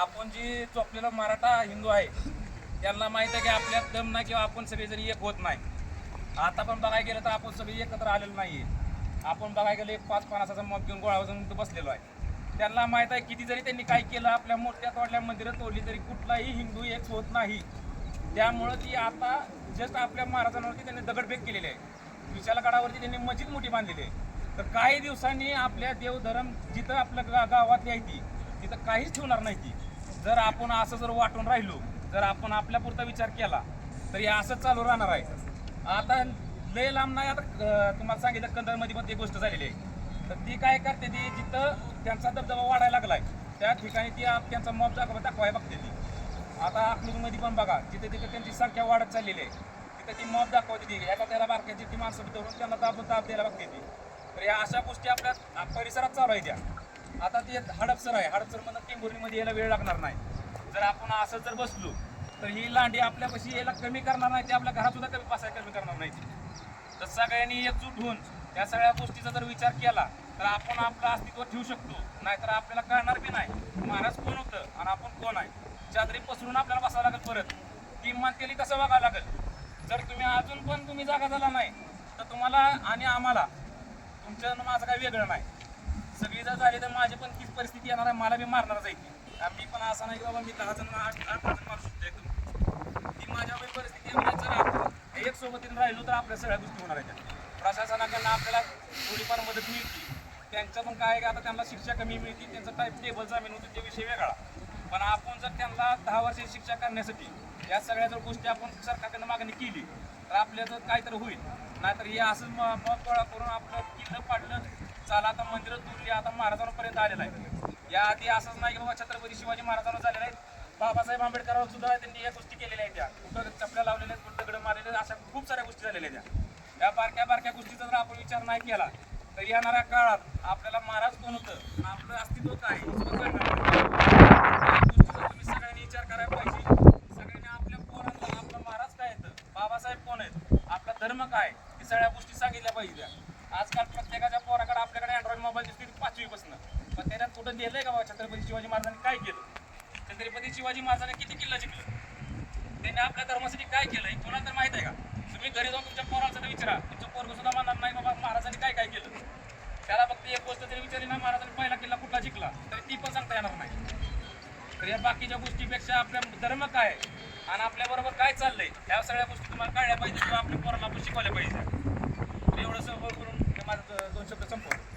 आपण जी चोपलेला मराठा हिंदू आहे त्यांना माहीत आहे की आपल्यात दम नाही किंवा आपण सगळे जरी एक होत नाही. आता पण बघायला गेलं तर आपण सगळे एकत्र आलेलो आहे आपण बघायला गेलं एक पाच पन्नासाचा मग घेऊन गोळा जाऊन बसलेलो आहे. त्यांना माहीत आहे किती जरी त्यांनी काय केलं आपल्या मोठ्या तोडल्या मंदिरं तोडली तरी कुठलाही हिंदू एक होत नाही. त्यामुळं ती आता जस्ट आपल्या महाराजांवरती त्यांनी दगडफेक केलेली आहे. विशालगडावरती त्यांनी मस्जिद मोठी बांधलेली आहे. तर काही दिवसांनी आपल्या देवधर्म जिथं आपल्या गावात गावातली आहे ती तिथं काहीच ठेवणार नाही ती. जर आपण असं जर वाटून राहिलो जर आपण आपल्यापुरता विचार केला तर हे असंच चालू राहणार आहे. आता लय लांब नाही आता तुम्हाला सांगितलं कंदरमध्ये पण ती गोष्ट झालेली आहे. तर ती काय करते ती जिथं त्यांचा दबदबा वाढायला लागलाय त्या ठिकाणी ती आप- त्यांचा मॉब दाखवा दाखवाय बघते ती. आता अकलूजमध्ये पण बघा जिथे तिथे त्यांची संख्या वाढत चाललेली आहे तिथं ती मॉब दाखवते ती. ह्याला त्याला बारक्याची ती माणसं धरून त्यांना दाब दाब द्यायला बघते ती. तर या अशा गोष्टी आपल्या परिसरात चालू आहे त्या. आता ते एक हडपसर आहे. हडपसर मधून टेंभुर्णीमध्ये यायला वेळ लागणार नाही. जर आपण असं जर बसलो तर ही लांडी आपल्यापाशी यायला कमी करणार नाही. ती आपल्या घरात सुद्धा कमी पासाय कमी करणार नाही ती. तर सगळ्यांनी एकजूट होऊन या सगळ्या गोष्टीचा जर विचार केला तर आपण आपलं अस्तित्व ठेवू शकतो. नाहीतर आपल्याला कळणार बी नाही महाराज कोण होतं आणि आपण कोण आहे. चादरी पसरून आपल्याला बसावं लागेल परत. ती केली तसं बघावं लागेल? जर तुम्ही अजून पण तुम्ही जागा झाला नाही तर तुम्हाला आणि आम्हाला तुमच्या माझं काही वेगळं नाही. सगळी जर झाली तर माझी पण तीच परिस्थिती येणार आहे. मला बी मारणार जाईल मी पण असं नाही की बाबा मी दहा जण आठ आठ जण मारू शकतो एकदम ती माझ्या परिस्थिती आहे जर आपण एक सोबतीने राहिलो तर आपल्या सगळ्या गोष्टी होणार आहेत. प्रशासनाकडनं आपल्याला थोडीफार मदत मिळते. त्यांचं पण काय आता त्यांना शिक्षा कमी मिळते त्यांचं टाईप टेबल जामीन होतं ते विषय वेगळा. पण आपण जर त्यांना दहा वर्षाची शिक्षा करण्यासाठी या सगळ्या जर गोष्टी आपण सरकारकडनं मागणी केली तर आपल्या जर काहीतरी होईल. नाहीतर हे असं म- मग गोळा करून आपलं किल्लं पाडलं चाला आता मंदिरं तुरली आता महाराजांपर्यंत आलेलं आहे. या आधी असंच नाही की बाबा छत्रपती शिवाजी महाराजांना झालेलं आहे. बाबासाहेब आंबेडकरांवर सुद्धा त्यांनी या गोष्टी केलेल्या आहेत त्या. कुठं चपल्या लावलेल्या आहेत कुठं दगड मारलेले आहेत, अशा खूप साऱ्या गोष्टी झालेल्या आहेत त्या. या बारक्या बारक्या गोष्टीचा जर आपण विचार नाही केला तर येणाऱ्या काळात आपल्याला महाराज कोण होतं? आपलं अस्तित्व काय? तुम्ही सगळ्यांनी विचार करायला पाहिजे. सगळ्यांनी आपल्या पोरांना आपलं महाराज काय येतं बाबासाहेब कोण आहेत? आपला धर्म काय हे सगळ्या गोष्टी सांगितल्या पाहिजे आजकाल प्रत्येका छत्रपती शिवाजी महाराजांनी काय केलं? छत्रपती शिवाजी महाराजांनी किती किल्ला जिंकला? त्यांनी आपल्या धर्मासाठी काय केलंय? कोणाला तर माहीत आहे का? तुम्ही घरी जाऊन तुमच्या पोराला सुद्धा विचारा. तुमचं पोरग सुद्धा म्हणणार नाही बाबा महाराजांनी काय काय केलं? त्याला फक्त एक गोष्ट तरी विचारली ना महाराजांनी पहिला किल्ला कुठला जिंकला? तरी ती पण सांगता येणार नाही. तर या बाकीच्या गोष्टीपेक्षा आपल्या धर्म काय? आहे आणि आपल्या बरोबर काय चाललंय? ह्या सगळ्या गोष्टी तुम्हाला कळल्या पाहिजे किंवा आपल्या पोराला आपण शिकवल्या पाहिजे. एवढं सगळं करून माझं दोन शब्द संपवतो.